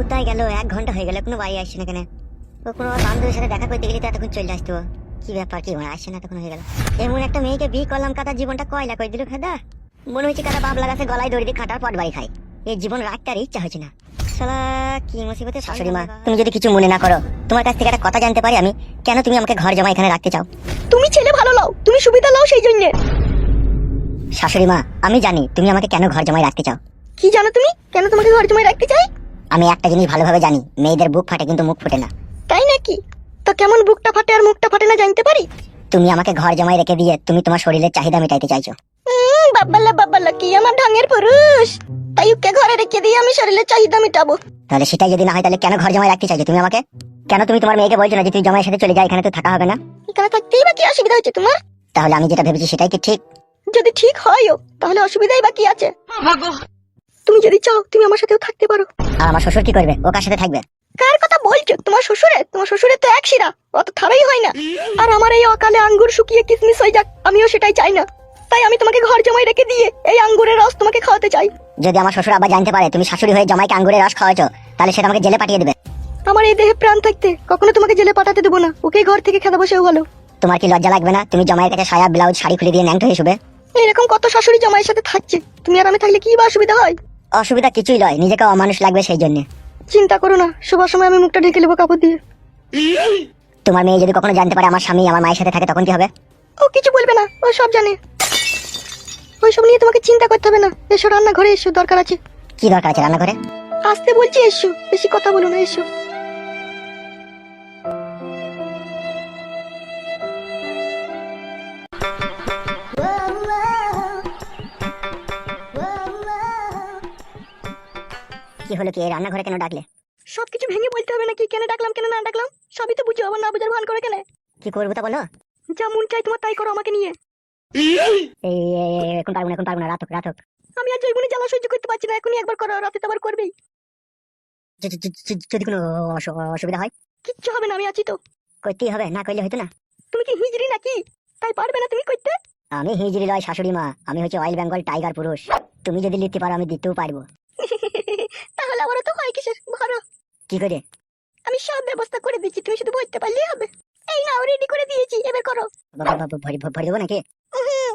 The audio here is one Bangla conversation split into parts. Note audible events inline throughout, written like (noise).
কোথায় গেল? এক ঘণ্টা হয়ে গেল কোনো বাড়ি আসছে না কেন? ও কোনো বান্ধবীর সাথে দেখা করতে গেলে তো এতক্ষণ চলে আসতো। কি ব্যাপার কি মানে আসছে না তখন হয়ে গেল? এমন একটা মেয়েকে বিয়ে করলাম কাতার জীবনটা কয়লা করে দিল খাদা? মনে হচ্ছে কাদা বাবলা গাছে গলায় দড়ি দিয়ে খাটার পট বাড়ি খাই এই জীবন রাখতে আর ইচ্ছা হচ্ছে না। শালা কি মুসিবতে শাশুড়ি মা তুমি যদি কিছু মনে না করো তোমার কাছ থেকে একটা কথা জানতে পারি আমি কেন তুমি আমাকে ঘর জমা এখানে রাখতে চাও? তুমি ছেলে ভালো লাও তুমি সুবিধা লাও সেই জন্য। শাশুড়ি মা আমি জানি তুমি আমাকে কেন ঘর জমায় রাখতে চাও। কি জানো তুমি? কেন তোমাকে ঘর জমায় রাখতে চাই? আমি একটা জিনিস ভালোভাবে জানি মেয়েদের বুক ফাটে কিন্তু মুখ ফুটে না। তাই নাকি? তো কেমন বুকটা ফাটে আর মুখটা ফাটে না জানতে পারি? তুমি আমাকে ঘর জমাই রেখে দিয়ে তুমি তোমার শরীরের চাহিদা মেটাইতে চাইছো। উম, বাব্বাল্লা বাব্বাল্লা কি আমার ঢঙের পুরুষ। তাই ওকে ঘরে রেখে দিয়ে আমি শরীরের চাহিদা মেটাবো। তাহলে সেটাই যদি না হয় তাহলে কেন ঘর জমায় রাখতে চাইছো তুমি আমাকে? কেন তুমি তোমার মেয়েকে বলছো না যে তুই জমায়ের সাথে চলে যা এখানে তো থাকা হবে না? এখানে থাকতেই বা কি অসুবিধা হচ্ছে তোমার? তাহলে আমি যেটা ভেবেছি সেটাই কি ঠিক? যদি ঠিক হয়ও তাহলে অসুবিধাই বা কি আছে? তুমি যদি চাও তুমি আমার সাথেও থাকতে পারো। আর আমার শ্বশুর কি করবে? ও কার সাথে থাকবে? কার কথা বলছো? তোমার শ্বশুরে? তোমার শ্বশুরে তো এক শিরা। অত থারাই হয় না। আর আমার এই অকালে আঙ্গুর শুকিয়ে কিসমিস হয়ে যাক আমিও সেটাই চাই না। তাই আমি তোমাকে ঘর জমাই রেখে দিয়ে এই আঙ্গুরের রস তোমাকে খাওয়াতে চাই। যদি আমার শ্বশুর আবার জানতে পারে তুমি শাশুড়ি হয়ে জামাইকে আঙ্গুরের রস খাওয়াছো তাহলে সেটা আমাকে জেলে পাঠিয়ে দেবে। আমার এই দেহে প্রাণ থাকতে কখনো তোমাকে জেলে পাঠাতে দেবো না। ওকে ঘর থেকে খেতে বসেও গেল। তোমার কি লজ্জা লাগবে না? তুমি জমাইয়ের কাছে সায়া ব্লাউজ শাড়ি খুলে দিয়ে ন্যাংটো হয়ে শুবে এরকম কত শাশুড়ি জামাইয়ের সাথে থাকছে? তুমি আর আমি থাকলে কি বা অসুবিধা হয়? অসুবিধা কিছুই নয় নিজেকে অমানুষ লাগবে সেই জন্য চিন্তা করো না শোবার সময় আমি মুখটা ঢেকে নেব কাপড় দিয়ে। তোমার মেয়ে যদি কখনো জানতে পারে আমার স্বামী আমার মায়ের সাথে থাকে তখন কি হবে? ও কিছু বলবে না ও সব জানে। ওই সব নিয়ে তোমাকে চিন্তা করতে হবে না। এসো রান্না ঘরে এসো দরকার আছে। কি দরকার আছে রান্নাঘরে? আসতে বলছি এসো বেশি কথা বলো না এসো। কি হলো কি? রান্নাঘরে কেন ডাকলে? সবকিছু ভেঙে বলতে হবে নাকি? কেন ডাকলাম কেন না ডাকলাম? সবই তো বুঝো আবার না বুঝার ভান করে কেন? কি করব তা বলো? যা মন চাই তোমার তাই করো আমাকে নিয়ে। এখন পারব না এখন পারব না। রাত হোক রাত হোক। আমি আর জৈবনে জ্বালা সহ্য করতে পারছি না। এখনই একবার করো রাতে তো আবার করবেই। যদি কোনো অসুবিধা হয়? কিচ্ছু হবে না আমি আছি তো। করতেই হবে না করলে হয়তো না। তুমি কি হিজড়ি নাকি? তাই পারবে না তুমি করতে? আমি হিজড়ি লয় শাশুড়ি মা। আমি হচ্ছে অয়েল বেঙ্গল টাইগার পুরুষ। তুমি যদি নিতে পারো আমি দিতেও পারব। তাহলে আমারও তো হয় কিসের? ভরো কি করে? আমি সব ব্যবস্থা করে দিচ্ছি তুমি শুধু বলতে পারলেই হবে। এই নাও রেডি করে দিয়েছি এবার করো। বাবা ভরি ভরি দেবো নাকি? উহুম।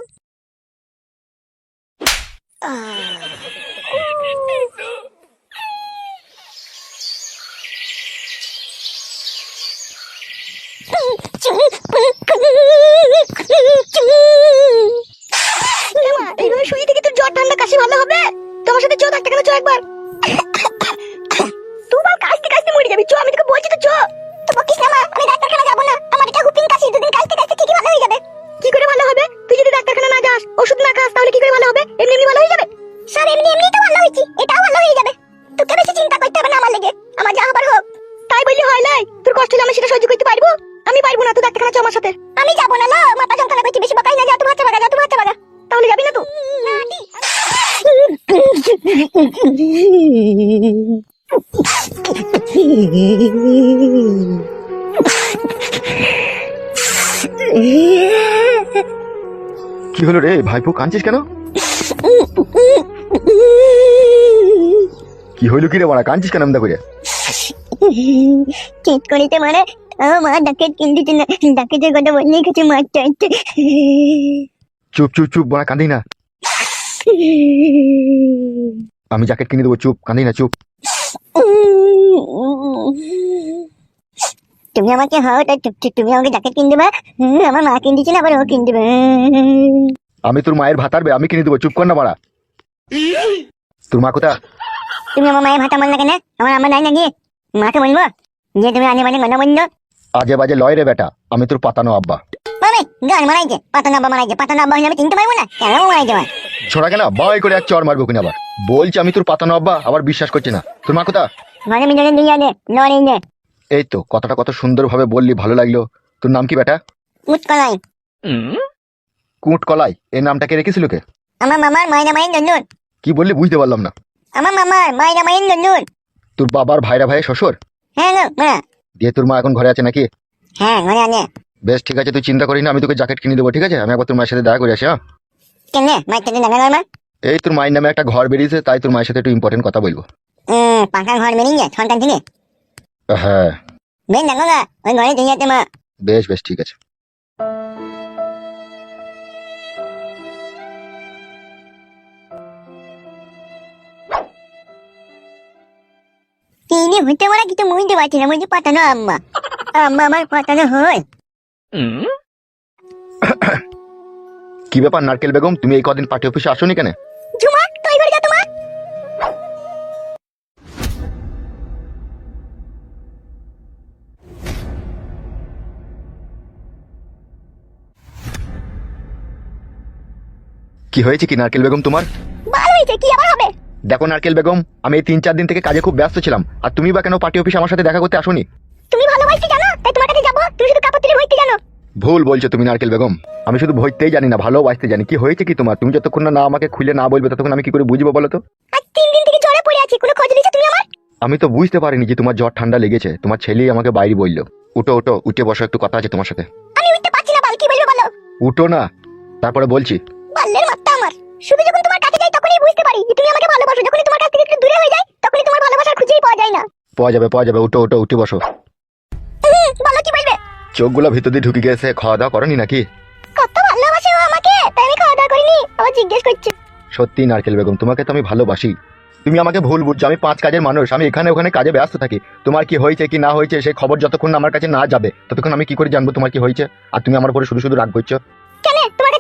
কি হলো রে? ভাইপো কাঁদছিস কেন? কি হইল কি রে বাড়া কাঁদছিস কেন আমদা করে ঠিক করিতে মানে আমার ডাকে কিনতে না ডাকে কথা বললেই কিছু মারতে চুপ চুপ চুপ বাড়া কাঁদি না। আমি জ্যাকেট কিনে দেবো চুপ কাঁদি না চুপ। তুমি আমাকে হাও তুমি আমাকে জ্যাকেট কিনে দেবে আমার মা কিনে দিচ্ছে না আবার ও কিনে দেবে। আমি তোর মায়ের ভাতারবে আমি কিনে দেবো চুপ কর না বাড়া। তোর মা কোথা তুমি আমার মায়ের ভাতা মানলে কেন? আমার আমার নাই নাকি? মাকে বলব? যে তুমি আনে মানে গন্ডা বন্ধ। আজে বাজে লয় রে বেটা আমি তোর পাতানো আব্বা। মানে গান মারাইছে পাতা নাব্বা মারাইছে পাতা নাব্বা হলে আমি চিনতে পারব না? কেন মারাইছে আমার? ছোড়া কেনা বাই করে এক চর মারবো কিনা আবার। বলছি আমি তোর পাতানো আব্বা আবার বিশ্বাস করছি না। তোর মা কোথা মানে মিজনে দিয়ে আনে লড়ে নে এই তো কথাটা কত সুন্দর ভাবে বললি ভালো লাগল। তোর নাম কি বেটা? কুট কলাই এই নামটা কে রেখেছিল কে আমার মামার মাইনা মাইন জন্নুন কি বললি বুঝতে পারলাম না। আমার মামার মাইনা মাইন জন্নুন তোর বাবার ভাইরা ভাই শ্বশুর? হ্যাঁ মা। দিয়ে তোর মা এখন ঘরে আছে নাকি? হ্যাঁ ঘরে আনে বেশ ঠিক আছে তুই চিন্তা করিস না আমি তোকে জ্যাকেট কিনে দেবো ঠিক আছে? আমি একবার তোর মায়ের সাথে দেখা করে আসি হ্যাঁ? কেন? মাইক কেন নামে মা এই তোর মায়ের নামে একটা ঘর বেরিয়েছে তাই তোর মায়ের সাথে একটু ইম্পর্টেন্ট কথা বলব। পাকা ঘর মেরিয়ে সন্তান থেকে? হ্যাঁ। বেশ দেখো না ওই ঘরে দিয়ে যেতে মা। বেশ বেশ ঠিক আছে। কি নিয়ে হইতে পারে কিছু বুঝতে পারছি না বুঝতে পাঠানো আম্মা। আম্মা আমার পাঠানো হয়। (coughs) কি ব্যাপার নারকেল বেগম? তুমি এই কদিন পার্টি অফিসে আসোনি কেন? কি হয়েছে কি নারকেল বেগম তোমার? ভালো হয়েছে কি আবার হবে? দেখো নারকেল বেগম আমি এই তিন চার দিন থেকে কাজে খুব ব্যস্ত ছিলাম আর তুমি বা কেন পার্টি অফিসে আমার সাথে দেখা করতে আসোনি? তুমি ভালোবাসতে জানো? তাই তোমার কাছে যাব? তুমি শুধু কাপড় তুলে জানো? ভুল বলছো তুমি নারকেল বেগম আমি শুধু ভরতেই জানি না ভালো ভালোবাসতে জানি। কি হয়েছে কি তোমার? তুমি যতক্ষণ না না আমাকে খুলে না বলবে ততক্ষণ আমি কি করে বুঝব বলো তো? তিন দিন থেকে জ্বরে পড়ে আছি কোনো খোঁজ নিয়েছো তুমি আমার? আমি তো বুঝতে পারিনি যে তোমার জ্বর ঠান্ডা লেগেছে তোমার ছেলেই আমাকে বাইরে বলল। উঠো উঠো উঠে বসো একটু কথা আছে তোমার সাথে। আমি উঠতে পারছি না বাল কি বলবে বলো? উঠো না তারপরে বলছি বাল্যের আমার। শুধু যখন তোমার কাছে যাই তখনই বুঝতে পারি যে তুমি আমাকে ভালোবাসো। যখনই তোমার কাছ থেকে একটু দূরে হয়ে যায় তখনই তোমার ভালোবাসার খুঁজেই পাওয়া যায় না। পাওয়া যাবে পাওয়া যাবে। উঠো উঠো উঠে বসো। বলো কি বলবে? চোখগুলো ভিতর দিয়ে ঢুকে গেছে খাওয়া দাওয়া করনি নাকি? কত ভালোবাসে ও আমাকে তাই আমি খাওয়া দাওয়া করিনি। আবার জিজ্ঞেস করছে। সত্যি নারকেল বেগম তোমাকে তো আমি ভালোবাসি। তুমি আমাকে ভুল বুঝছ। আমি পাঁচ কাজের মানুষ। আমি এখানে ওখানে কাজে ব্যস্ত থাকি। তোমার কি হয়েছে কি না হয়েছে সেই খবর যতক্ষণ না আমার কাছে না যাবে ততক্ষণ আমি কি করে জানব তোমার কি হয়েছে? আর তুমি আমার উপরে শুধু শুধু রাগ করছ? কেন? তোমার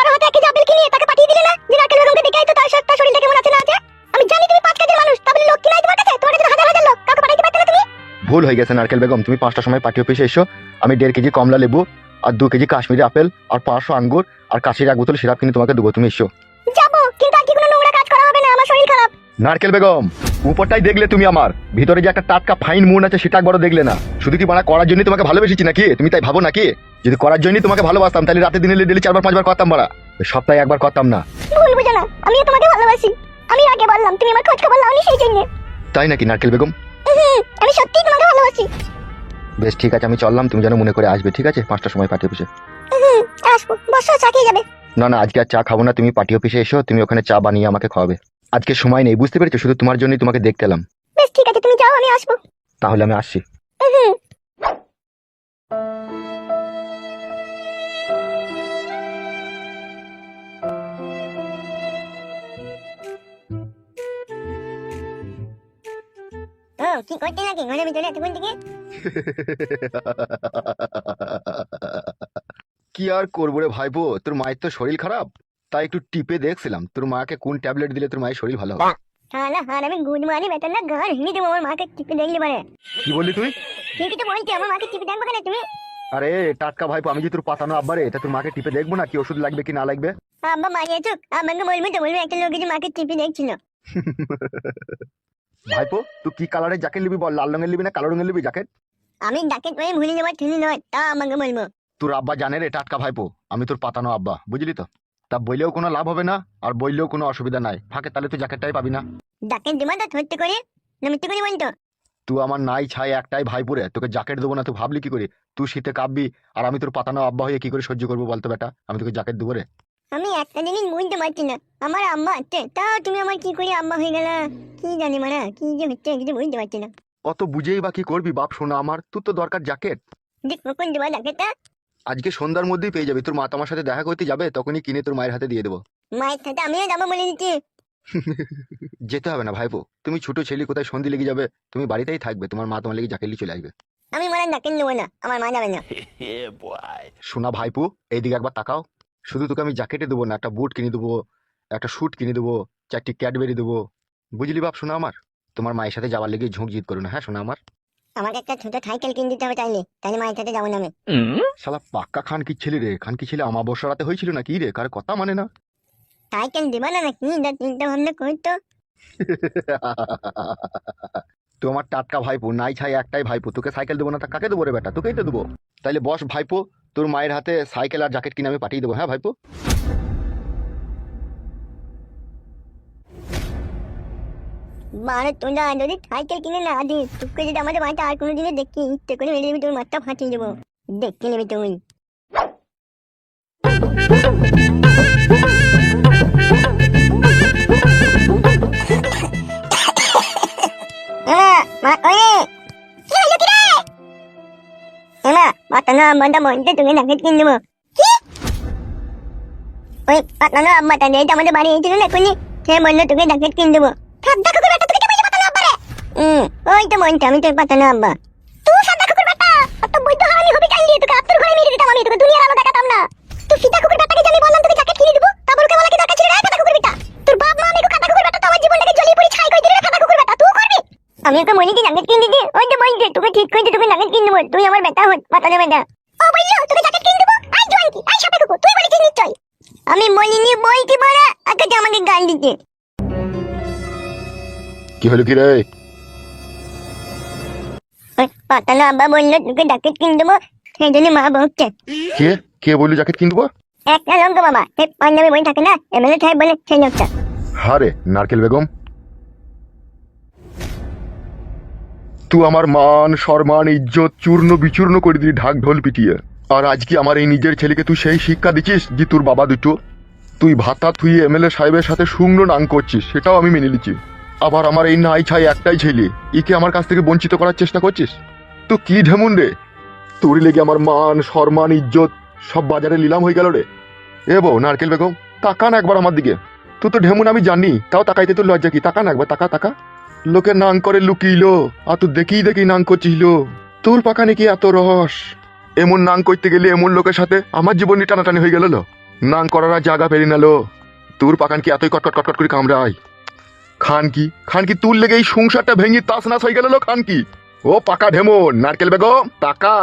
কারও হাতে কিনে তাকে পাঠিয়ে দিলে না? যে নারকেল বেগমকে দেখে তো তার শরীরটা কেমন আছে না আছে? আমি জানি তুমি পাঁচ কাজের মানুষ তা বলে লোক কি নাই তোমার কাছে? তোমার কাছে হাজার হাজার লোক কাউকে পাঠাইতে পারতে না তুমি? ভুল হয়ে গেছে নারকেল বেগম তুমি পাঁচটার সময় পার্টি অফিসে এসো। আমি দেড় কেজি কমলা লেবু আর দু কেজি কাশ্মীরি আপেল আর পাঁচশো আঙ্গুর আর কাশির এক বোতল সিরাপ কিনে তোমাকে দেবো তুমি এসো। যাব কিন্তু আর কি কোনো নোংরা কাজ করা হবে না আমার শরীর খারাপ। নারকেল বেগম! উপরটাই দেখলে তুমি আমার। ভিতরে যে একটা টাটকা ফাইন মুন আছে সেটা একবারও দেখলে না। শুধু কি বানা করার জন্য তোমাকে ভালোবেসেছি নাকি? তুমি তাই ভাবো নাকি? যদি করার জন্যই তোমাকে ভালোবাসতাম তাহলে রাতে দিনে ডেলি চারবার পাঁচবার করতাম বাড়া। সপ্তাহে একবার করতাম না। ভুল বুঝো না আমিও তোমাকে ভালোবাসি। আমি আগে বললাম তুমি আমার খোঁজ খবর লাওনি সেই জন্য। তাই নাকি নারকেল বেগম? আমি সত্যিই তোমাকে ভালোবাসি। বেশ ঠিক আছে আমি চললাম তুমি যেন মনে করে আসবে ঠিক আছে? পাঁচটার সময় অফিসে হুম, আসব। বসো চাকিয়ে যাবে। না না আজকে আর চা খাব না তুমি পার্টি অফিসে এসো তুমি ওখানে চা বানিয়ে আমাকে খাওয়াবে। আজকে সময় নেই বুঝতে পেরেছ? শুধু তোমার জন্যই তোমাকে দেখতে এলাম। বেশ ঠিক আছে তুমি যাও আমি আসব। তাহলে আমি আসছি। ও কি করতে নাকি ঘরের ভিতরে এতক্ষণ থেকে (laughs) কি আর করব রে ভাইপো? তোর মায়ের তো শরীর খারাপ? তাই একটু টিপে দেখছিলাম। তোর মাকে কোন ট্যাবলেট দিলে তোর মায়ের শরীর ভালো হবে? শালা হার আমি গুড মারি বেতন না ঘর। হিনি দেবো আমার মাকে টিপে দেখলে পারে কি বললি তুই? ঠিকই তো বলছি আমার মাকে টিপে দেখব কেন তুমি? আরে টাটকা ভাইপো আমি যে তোর পাতানো আব্বারে এটা তোর মাকে টিপে দেখব না? কি ওষুধ লাগবে কি না লাগবে? আব্বা মারিয়ে চুক আমাকে বলব তো বলব একটা লোক যে মাকে টিপে দেখছিল। (laughs) ভাইপো তুই কি কালারের জ্যাকেট নিবি বল? লাল রঙের নিবি না কালো রঙের নিবি জ্যাকেট আমি জ্যাকেট তুমি ভুলে যাবার ঠেলি নয় তা আমাকে বলব। তোর আব্বা জানে রে টাটকা ভাইপো আমি তোর পাতানো আব্বা বুঝলি তো? তা বললেও কোনো লাভ হবে না আর বললেও কোনো অসুবিধা নাই। ফাঁকে তাহলে তুই জ্যাকেটটাই পাবি না। ডাকে দিবা তো ধরতে করে। না মিথ্যে করে বলতো। তুই আমার নাই ছাই একটাই ভাইপুরে তোকে জ্যাকেট দেবো না তুই ভাবলি কি করে? তুই শীতে কাঁপবি আর আমি তোর পাতানো আব্বা হয়ে কি করে সহ্য করব বলতো বেটা? আমি তোকে জ্যাকেট দেবো রে। আমি একটা জিনিস বুঝতে পারছি না। আমার আম্মা আছে তাও তুমি আমার কি করে আম্মা হয়ে গেল? কি জানি মানে কি যে হচ্ছে কিছু বুঝতে পারছি না। অত বুঝেই বা কি করবি বাপ শোনা আমার? তোর তো দরকার জ্যাকেট। যে কখন দেবা ডাকেটা আজকে সন্ধ্যার মধ্যেই পেয়ে যাবি। তোর মা তো আমার সাথে দেখা করতে যাবে তখনই কিনে তোর মায়ের হাতে দিয়ে দেবো। মায়ের সাথে আমিও যাব বলে দিচ্ছি। (laughs) যেতে হবে না ভাইপো। তুমি ছোট ছেলে কোথায় সন্ধি লেগে যাবে? তুমি বাড়িতেই থাকবে। তোমার মা তোমার লেগে জ্যাকেট নিয়ে চলে আসবে। আমি মানে নেব না আমার মা যাবে না। (laughs) শোনা ভাইপো এইদিকে একবার তাকাও। শুধু তোকে আমি জ্যাকেটে দেবো না একটা বুট কিনে দেবো একটা স্যুট কিনে দেবো চারটি ক্যাডবেরি দেবো। বুঝলি বাপ শোনা আমার? তোমার মায়ের সাথে যাওয়ার লেগে ঝুঁক জিত করো না হ্যাঁ শোনা আমার? আমাকে একটা ছোট সাইকেল কিনে দিতে হবে তাইলে তাইলে মায়ের সাথে যাব না আমি। শালা পাক্কা খান কি ছেলে রে? খান কি ছেলে আমাবস্যা রাতে হয়েছিল না কি রে? কার কথা মানে না। সাইকেল দিবা না নাকি? না চিন্তা ভাবনা করতো (laughs) তোমার টাটকা ভাইপো নাই ছাই একটাই ভাইপো। তোকে সাইকেল দেবো না তা কাকে দেবো রে বেটা? তোকেই তো দেবো। তাইলে বস ভাইপো তোর মায়ের হাতে সাইকেল আর জ্যাকেট কিনে আমি পাঠিয়ে দেবো হ্যাঁ ভাইপো? মানে তোমরা যদি সাইকেল কিনে না দিস তোকে যদি আমাদের বাড়িতে আর কোনো দিনে দেখি, ইচ্ছে করে মেরে দিবি, তোর মাথা ফাটিয়ে দেবো। দেখে নেবে তুমি। আমাদের বাড়ি এসেছিল না এখনই সে বলল তোকে জ্যাকেট কিন দেবো। সাদ্দা কুকুর বেটা তোকে কে আমি, তোকে তোকে জ্যাকেট কিনে দিব কি দরকার করে কি ওই তো বলছে তোকে ঠিক করেছে তোকে জ্যাকেট কিন দেবো। তুই আমার বেটা হত পাতানো বেটা ও বলল তোকে জ্যাকেট কিনে দিব? আই জোয়ান কি আই সাপে কুকুর তুই বলেছিস নিশ্চয় আমি বলিনি বলছি বলা আকাশে আমাকে গান দিতে। কি হলো কি রে? আব্বা বলল তোকে জ্যাকেট কিন দেবো সেই জন্য মা বকছে। কে? কে বলল জ্যাকেট কিনবো একটা লোক গো বাবা এই পাঞ্জাবি বই থাকে না এমএলএ সাহেব বলে সেই লোকটা। হারে নারকেল বেগম। তুই আমার মান সম্মান ইজ্জত চূর্ণ বিচূর্ণ করে দিলি ঢাক ঢোল পিটিয়ে। আর আজকে আমার এই নিজের ছেলেকে তুই সেই শিক্ষা দিচ্ছিস যে তোর বাবা দুটো? তুই ভাতা তুই এমএলএ সাহেবের সাথে শুকনো নাং করছিস সেটাও আমি মেনে নিচ্ছি। আবার আমার এই নাই ছাই একটাই ছেলে। একে আমার কাছ থেকে বঞ্চিত করার চেষ্টা করছিস? তো কি ঢেমুন রে? তোর লেগে আমার মান, সম্মান, ইজ্জত সব বাজারে নিলাম হয়ে গেল রে। এ বউ, নারকেল বেগম, তাকান একবার আমার দিকে। তুই তো ঢেমুন আমি জানি, তাও তাকাইতে তোর লজ্জা কি? তাকান একবার, তাকা তাকা। লোকে নাং করে লুকিইলো আর তুই দেখি দেখি নাং করছিল। তোর পাকা নাকি এত রস এমন নাং করতে গেলে এমন লোকের সাথে আমার জীবনই টানাটানি হয়ে গেল। নাং করার জায়গা পেরি নালো তোর পাকান কি এতই কটকট কটকট করে কামড়াই খান কি খান কি তুল লেগে এই সংসারটা ভেঙে তাস নাস হয়ে গেল লো খান কি ও পাকা ঢেমন নারকেল বেগম টাকা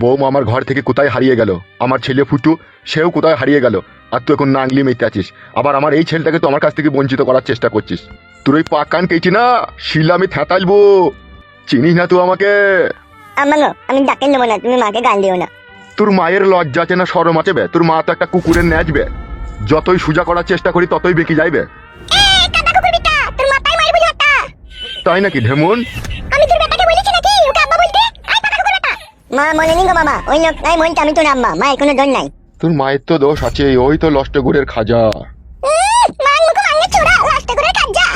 বৌমা আমার ঘর থেকে কোথায় হারিয়ে গেল? আমার ছেলে ফুটু সেও কোথায় হারিয়ে গেল? আর তুই এখন নাংলি মেতে আছিস। আবার আমার এই ছেলেটাকে তো আমার কাছ থেকে বঞ্চিত করার চেষ্টা করছিস। তোর ওই পাকান কেছি না? শিলা আমি থ্যাতাইলবো চিনিস না তুই আমাকে? আমি জ্যাকেট নেব না তুমি মাকে গাল দিও না। তোর মায়ের লজ্জা আছে না সরম আছে বে? তোর মা তো একটা কুকুরের ন্যাচবে যতই সুজা করার চেষ্টা করি ততই বেঁকে যাইবে তাই নাকি ঢেমন? আমি তোর ব্যাপারে বলেছি নাকি? ওকে আব্বা বলতে? আই পাকা কুকুর বেটা মা মনে গো বাবা ওই লোক নাই মনটা আমি তোর আম্মা। মায়ের কোনো দোষ নাই। তোর মায়ের তো দোষ আছে ওই তো লষ্ট গুড়ের খাজা মাং মুখ মাঙ্গে ছোড়া লাস্ট করে কাজা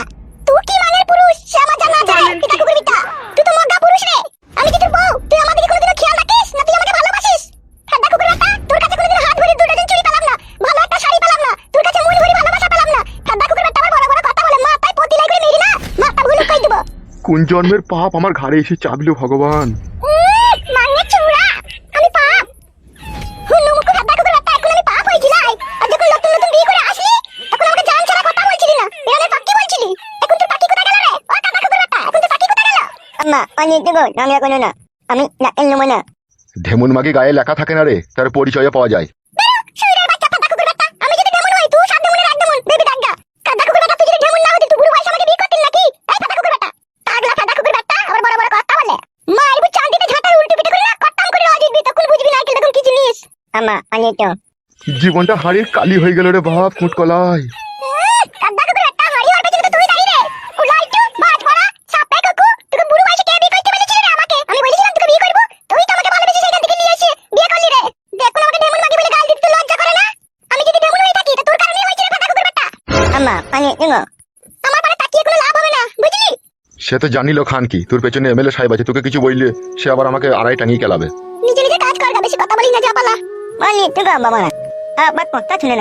তুই কি মাঙ্গের পুরুষ আমার জানা যায় পিতা কুকুর বিটা তুই তো মগা পুরুষ রে আমি কি তোর বউ তুই আমার দিকে কোনোদিনও খেয়াল রাখিস না তুই আমাকে ভালোবাসিস ঠাডা কুকুর বেটা তোর কাছে কোনোদিন হাত ভরে দুটো দিন চুরি পেলাম না ভালো একটা শাড়ি পেলাম না তোর কাছে মূল ভরি ভালোবাসা পেলাম না ঠাডা কুকুর বেটা আমার বড় বড় কথা বলে মাথায় পতি লাই করে মেরি না মাথা ভুলু কই দেব কোন জন্মের পাপ আমার ঘাড়ে এসে চাপলো ভগবান মাঙ্গে ছোড়া আমি পাপ হুনু মুখ ঠাডা কুকুর বেটা এখন আমি পাপ হয়েছি লাই আর যখন নতুন নতুন বিয়ে করে আসলি তখন আমাকে জান ছাড়া কথা বলছিলি না এখানে পাক্কি বলছিলি এখন তোর পাক্কি কোথায় গেল রে ও কাদা কুকুর বেটা এখন তোর পাক্কি কোথায় গেল আম্মা অনেক দেবো নামলা কোনো না। আমি নেব না। ঢেমন মাগে গায়ে লেখা থাকে না রে তার পরিচয় পাওয়া যায়। অনেক দেবো আমার পরে তাকিয়ে কোনো লাভ হবে না বুঝলি? সে তো জানিল খান কি তোর পেছনে এমএলএ সাহেব আছে তোকে কিছু বললে সে আবার আমাকে আড়াই টাঙিয়ে খেলাবে নিজে নিজে কাজ কর বেশি কথা বলি না যা পালা অনেক তো গো বাবা না আবার কথা শুনে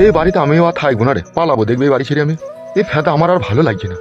এই বাড়িতে আমিও আর থাকব না রে। পালাবো, দেখবে এই বাড়ি ছেড়ে আমি। এই ফেদা আমার আর ভালো লাগছে না।